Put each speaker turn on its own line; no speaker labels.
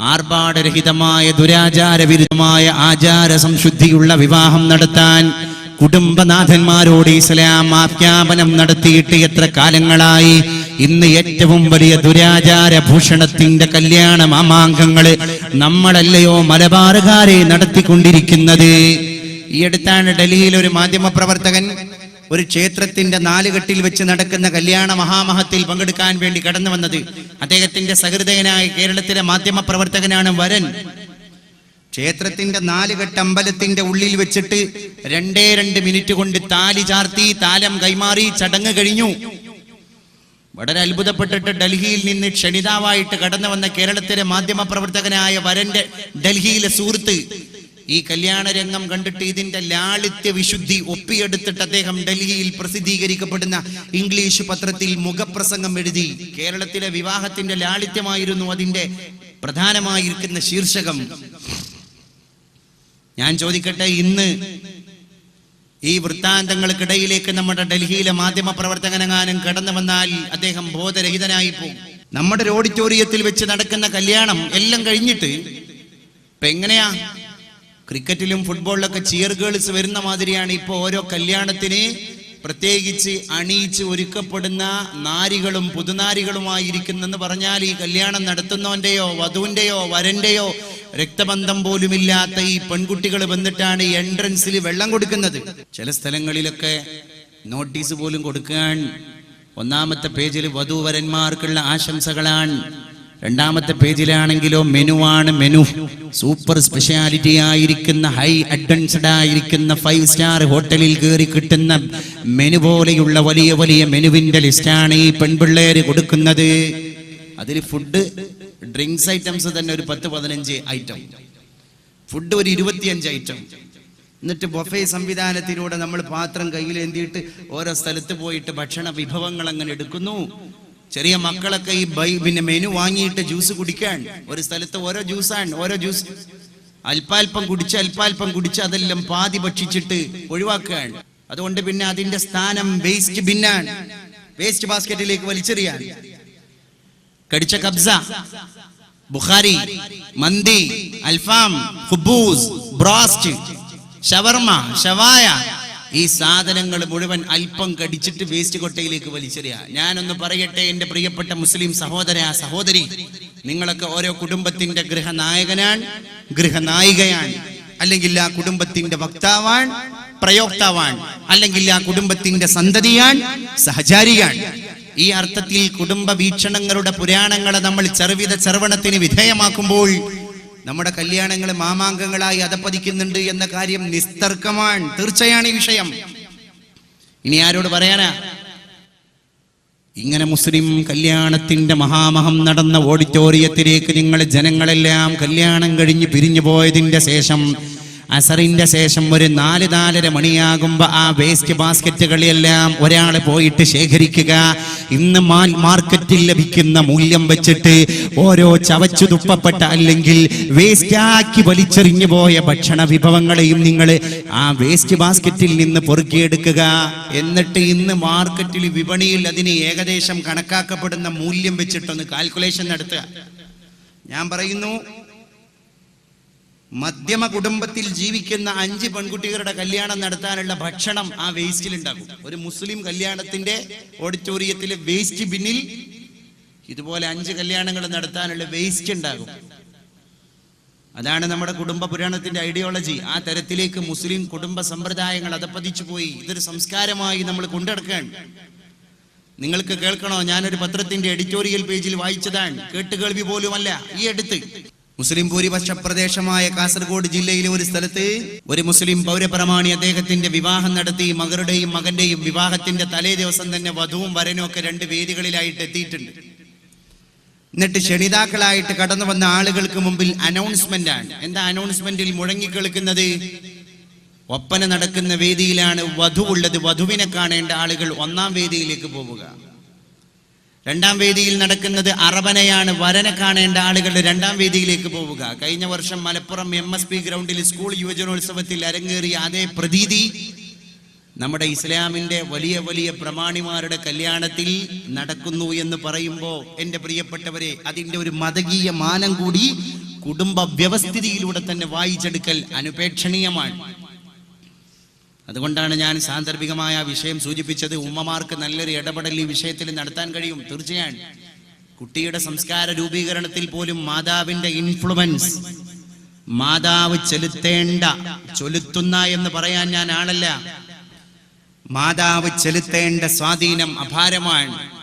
ആർഭാടരഹിതമായ ദുരാചാരവിരുദ്ധമായ ആചാര സംശുദ്ധിയുള്ള വിവാഹം നടത്താൻ കുടുംബനാഥന്മാരോട് ഇസ്ലാം ആജ്ഞാപനം നടത്തിയിട്ട് എത്ര കാലങ്ങളായി? ഇന്ന് ഏറ്റവും വലിയ ദുരാചാര ഭൂഷണത്തിന്റെ കല്യാണ മാമാങ്കങ്ങൾ നമ്മളല്ലയോ മലബാറുകാരെ നടത്തിക്കൊണ്ടിരിക്കുന്നത്? ഈ അടുത്താണ് ഡൽഹിയിൽ ഒരു മാധ്യമ പ്രവർത്തകൻ ഒരു ക്ഷേത്രത്തിന്റെ നാലുകെട്ടിൽ വെച്ച് നടക്കുന്ന കല്യാണ മഹാമഹത്തിൽ പങ്കെടുക്കാൻ വേണ്ടി കടന്നു വന്നത് അദ്ദേഹത്തിന്റെ സഹൃദയനായ കേരളത്തിലെ മാധ്യമ പ്രവർത്തകനാണ് വരൻ. ക്ഷേത്രത്തിന്റെ നാലുകെട്ട് അമ്പലത്തിന്റെ ഉള്ളിൽ വെച്ചിട്ട് രണ്ടേ രണ്ട് മിനിറ്റ് കൊണ്ട് താലി ചാർത്തി താലം കൈമാറി ചടങ്ങ് കഴിഞ്ഞു. വളരെ അത്ഭുതപ്പെട്ടിട്ട് ഡൽഹിയിൽ നിന്ന് ക്ഷണിതാവായിട്ട് കടന്നു വന്ന കേരളത്തിലെ മാധ്യമ പ്രവർത്തകനായ വരന്റെ ഡൽഹിയിലെ സുഹൃത്ത് ഈ കല്യാണ രംഗം കണ്ടിട്ട് ഇതിന്റെ ലാളിത്യ വിശുദ്ധി ഒപ്പിയെടുത്തിട്ട് അദ്ദേഹം ഡൽഹിയിൽ പ്രസിദ്ധീകരിക്കപ്പെടുന്ന ഇംഗ്ലീഷ് പത്രത്തിൽ മുഖപ്രസംഗം എഴുതി. കേരളത്തിലെ വിവാഹത്തിന്റെ ലാളിത്യമായിരുന്നു അതിന്റെ പ്രധാനമായിരിക്കുന്ന ശീർഷകം. ഞാൻ ചോദിക്കട്ടെ ഇന്ന് ഈ വൃത്താന്തങ്ങൾക്കിടയിലേക്ക് നമ്മുടെ ഡൽഹിയിലെ മാധ്യമ പ്രവർത്തകനെങ്ങാനും കടന്നു വന്നാൽ അദ്ദേഹം ബോധരഹിതനായി പോകും. നമ്മുടെ ഓഡിറ്റോറിയത്തിൽ വെച്ച് നടക്കുന്ന കല്യാണം എല്ലാം കഴിഞ്ഞിട്ട് ഇപ്പൊ എങ്ങനെയാ? ക്രിക്കറ്റിലും ഫുട്ബോളിലൊക്കെ ചിയർ ഗേൾസ് വരുന്ന മാതിരിയാണ് ഇപ്പോൾ ഓരോ കല്യാണത്തിന് പ്രത്യേകിച്ച് അണിയിച്ച് ഒരുക്കപ്പെടുന്ന നാരികളും പുതുനാരികളുമായിരിക്കുന്നെന്ന് പറഞ്ഞാൽ ഈ കല്യാണം നടത്തുന്നവന്റെയോ വധുവിന്റെയോ വരന്റെയോ രക്തബന്ധം പോലുമില്ലാത്ത ഈ പെൺകുട്ടികൾ വന്നിട്ടാണ് എൻട്രൻസിൽ വെള്ളം കൊടുക്കുന്നത്. ചില സ്ഥലങ്ങളിലൊക്കെ നോട്ടീസ് പോലും കൊടുക്കാൻ ഒന്നാമത്തെ പേജിൽ വധുവരന്മാർക്കുള്ള ആശംസകളാണ്. രണ്ടാമത്തെ പേജിലാണെങ്കിലോ മെനു ആണ് മെനു. സൂപ്പർ സ്പെഷ്യാലിറ്റി ആയിരിക്കുന്ന ഹൈ അഡ്വാൻസ്ഡ് ആയിരിക്കുന്ന ഫൈവ് സ്റ്റാർ ഹോട്ടലിൽ കയറി കിട്ടുന്ന മെനു പോലെയുള്ള വലിയ വലിയ മെനുവിന്റെ ലിസ്റ്റാണ് ഈ പെൺപിള്ളേര് കൊടുക്കുന്നത്. അതിൽ ഫുഡ് ഡ്രിങ്ക്സ് ഐറ്റംസ് തന്നെ ഒരു പത്ത് പതിനഞ്ച് ഐറ്റം. ഫുഡ് ഒരു ഇരുപത്തിയഞ്ച് ഐറ്റം. എന്നിട്ട് ബൊഫേ സംവിധാനത്തിലൂടെ നമ്മൾ പാത്രം കയ്യിലേന്തിയിട്ട് ഓരോ സ്ഥലത്ത് പോയിട്ട് ഭക്ഷണ വിഭവങ്ങൾ അങ്ങനെ എടുക്കുന്നു. ചെറിയ മക്കളൊക്കെ ഈ ബൈ പിന്നെ മെനു വാങ്ങിയിട്ട് ജ്യൂസ് കുടിക്കാൻ. ഒരു സ്ഥലത്ത് ഓരോ ജ്യൂസാണ് ഓരോ ജ്യൂസ്. അല്പാൽപ്പം കുടിച്ച് അല്പാൽപ്പം കുടിച്ച് അതെല്ലാം പാതി ഭക്ഷിച്ചിട്ട് ഒഴിവാക്കുകയാണ്. അതുകൊണ്ട് പിന്നെ അതിന്റെ സ്ഥാനം വേസ്റ്റ് ബിന്നാണ്. വേസ്റ്റ് ബാസ്ക്കറ്റിലേക്ക് വലിച്ചെറിയാൻ കടിച്ച കബ്സ ബുഖാരി മന്തി അൽഫാം ഹുബൂസ് ബ്രോസ്റ്റ് ഷവർമ ഷവായ ഈ സാധനങ്ങൾ മുഴുവൻ അല്പം കടിച്ചിട്ട് വേസ്റ്റ് കൊട്ടയിലേക്ക് വലിച്ചെറിയ. ഞാനൊന്ന് പറയട്ടെ എന്റെ പ്രിയപ്പെട്ട മുസ്ലിം സഹോദര സഹോദരി. നിങ്ങളൊക്കെ ഓരോ കുടുംബത്തിന്റെ ഗൃഹനായകനാണ് ഗൃഹനായികയാണ്. അല്ലെങ്കിൽ ആ കുടുംബത്തിന്റെ വക്താവാൻ പ്രയോക്താവാൻ അല്ലെങ്കിൽ ആ കുടുംബത്തിന്റെ സന്തതിയാൻ സഹചാരിയാൻ ഈ അർത്ഥത്തിൽ കുടുംബ വീക്ഷണങ്ങളുടെ പുരാണങ്ങളെ നമ്മൾ ചെറുവിധ ചെറുവണത്തിന് വിധേയമാക്കുമ്പോൾ നമ്മുടെ കല്യാണങ്ങളെ മാമാങ്കങ്ങളായി അതപ്പതിക്കുന്നുണ്ട് എന്ന കാര്യം നിസ്തർക്കമാണ്. തീർച്ചയാണ് ഈ വിഷയം. ഇനി ആരോട് പറയാനാ? ഇങ്ങനെ മുസ്ലിം കല്യാണത്തിന്റെ മഹാമഹം നടന്ന ഓഡിറ്റോറിയത്തിലേക്ക് നിങ്ങൾ ജനങ്ങളെല്ലാം കല്യാണം കഴിഞ്ഞ് പിരിഞ്ഞു പോയതിന്റെ ശേഷം അസറിന്റെ ശേഷം ഒരു നാല് നാലര മണിയാകുമ്പോ ആ വേസ്റ്റ് ബാസ്ക്കറ്റുകളെല്ലാം ഒരാൾ പോയിട്ട് ശേഖരിക്കുക. ഇന്ന് മാർക്കറ്റിൽ ലഭിക്കുന്ന മൂല്യം വെച്ചിട്ട് ഓരോ ചവച്ചു തുപ്പപ്പെട്ട അല്ലെങ്കിൽ വേസ്റ്റാക്കി വലിച്ചെറിഞ്ഞു പോയ ഭക്ഷണ വിഭവങ്ങളെയും നിങ്ങൾ ആ വേസ്റ്റ് ബാസ്ക്കറ്റിൽ നിന്ന് പൊറുക്കിയെടുക്കുക. എന്നിട്ട് ഇന്ന് മാർക്കറ്റിൽ വിപണിയിൽ അതിന് ഏകദേശം കണക്കാക്കപ്പെടുന്ന മൂല്യം വെച്ചിട്ടൊന്ന് കാൽക്കുലേഷൻ നടത്തുക. ഞാൻ പറയുന്നു മധ്യമ കുടുംബത്തിൽ ജീവിക്കുന്ന അഞ്ച് പെൺകുട്ടികളുടെ കല്യാണം നടത്താനുള്ള ഭക്ഷണം ആ വേസ്റ്റിൽ ഉണ്ടാകും ഒരു മുസ്ലിം കല്യാണത്തിന്റെ ഓഡിറ്റോറിയത്തിലെ വേസ്റ്റ് ബിന്നിൽ ഇതുപോലെ അഞ്ച് കല്യാണങ്ങൾ നടത്താനുള്ള വേസ്റ്റ് ഉണ്ടാകും. അതാണ് നമ്മുടെ കുടുംബ പുരാണത്തിന്റെ ഐഡിയോളജി ആ തരത്തിലേക്ക് മുസ്ലിം കുടുംബ സമ്പ്രദായങ്ങൾ അതപ്പതിച്ചു പോയി. ഇതൊരു സംസ്കാരമായി നമ്മൾ കൊണ്ടെടുക്കാൻ നിങ്ങൾക്ക് കേൾക്കണോ? ഞാനൊരു പത്രത്തിന്റെ എഡിറ്റോറിയൽ പേജിൽ വായിച്ചതാണ്. കേട്ടുകേൾവി പോലുമല്ല. ഈ അടുത്ത് മുസ്ലിം ഭൂരിപക്ഷ പ്രദേശമായ കാസർഗോഡ് ജില്ലയിലെ ഒരു സ്ഥലത്ത് ഒരു മുസ്ലിം പൗരപ്രമാണി അദ്ദേഹത്തിന്റെ വിവാഹം നടത്തി മകളുടെയും മകന്റെയും വിവാഹത്തിന്റെ തലേ ദിവസം തന്നെ വധുവും വരനും ഒക്കെ രണ്ട് വേദികളിലായിട്ട് എത്തിയിട്ടുണ്ട്. എന്നിട്ട് ക്ഷണിതാക്കളായിട്ട് കടന്നു വന്ന ആളുകൾക്ക് മുമ്പിൽ അനൗൺസ്മെന്റ് ആണ്. എന്താ അനൗൺസ്മെന്റിൽ മുഴങ്ങിക്കേൾക്കുന്നത് ഒപ്പന നടക്കുന്ന വേദിയിലാണ് വധു ഉള്ളത്. വധുവിനെ കാണേണ്ട ആളുകൾ ഒന്നാം വേദിയിലേക്ക് പോവുക. രണ്ടാം വേദിയിൽ നടക്കുന്നത് അറബനയാണ്. വരനെ കാണേണ്ട ആളുകൾ രണ്ടാം വേദിയിലേക്ക് പോവുക. കഴിഞ്ഞ വർഷം മലപ്പുറം എം എസ് പി ഗ്രൗണ്ടിൽ സ്കൂൾ യുവജനോത്സവത്തിൽ അരങ്ങേറിയ അതേ പ്രതീതി നമ്മുടെ ഇസ്ലാമിന്റെ വലിയ വലിയ പ്രമാണിമാരുടെ കല്യാണത്തിൽ നടക്കുന്നു എന്ന് പറയുമ്പോൾ എന്റെ പ്രിയപ്പെട്ടവരെ അതിന്റെ ഒരു മതകീയ മാനം കൂടി കുടുംബ വ്യവസ്ഥിതിയിലൂടെ തന്നെ വായിച്ചെടുക്കൽ അനുപേക്ഷണീയമാണ്. അതുകൊണ്ടാണ് ഞാൻ സാന്ദർഭികമായ വിഷയം സൂചിപ്പിച്ചത്. ഉമ്മമാർക്ക് നല്ലൊരു ഇടപെടൽ ഈ വിഷയത്തിൽ നടത്താൻ കഴിയും. തീർച്ചയാണ് കുട്ടിയുടെ സംസ്കാര രൂപീകരണത്തിൽ പോലും മാതാവിന്റെ ഇൻഫ്ലുവൻസ് മാതാവ് ചെലുത്തേണ്ട ചൊലുത്തുന്ന എന്ന് പറയാൻ ഞാൻ ആളല്ല. മാതാവ് ചെലുത്തേണ്ട സ്വാധീനം അപാരമാണ്.